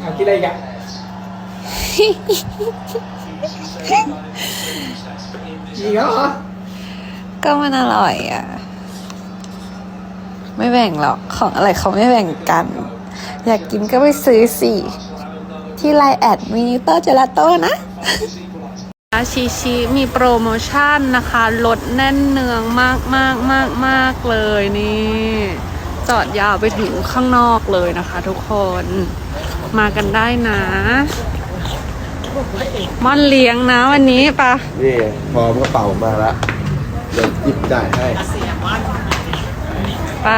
เอากินอะไรอีกันอีกแล้วเหรอก็มันอร่อยอะ ไม่แบ่งหรอก ของอะไรเขาไม่แบ่งกัน อยากกินก็ไปซื้อสิ ที่ไลน์แอดมินิเตอร์เจลาโต้นะชิชิมีโปรโมชั่นนะคะ ลดแน่นเนืองมากมากมากมากเลยนี่ จอดยาวไปถึงข้างนอกเลยนะคะทุกคน มากันได้นะม่อนเลี้ยงนะวันนี้ปะนี่พร้อมกระเป๋ามาละเดี๋ยวหยิบจ่ายให้ ไป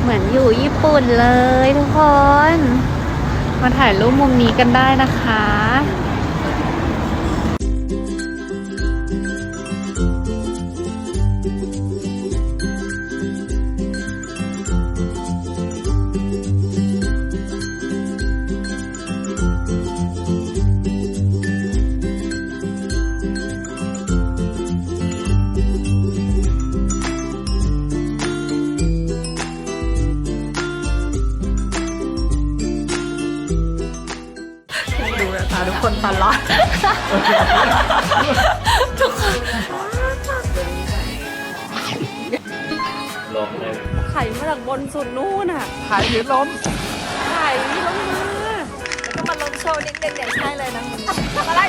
เหมือนอยู่ญี่ปุ่นเลยทุกคน มาถ่ายรูปมุมนี้กันได้นะคะ ทุกคนตลอด ทุกคนไข่มาจากบนสุดนู่นอะข่ยหรือล้ม ไข่ล้มาแล้วก็มาลงโชว์นิดนึงเนี่ใช่เลยนะอะไร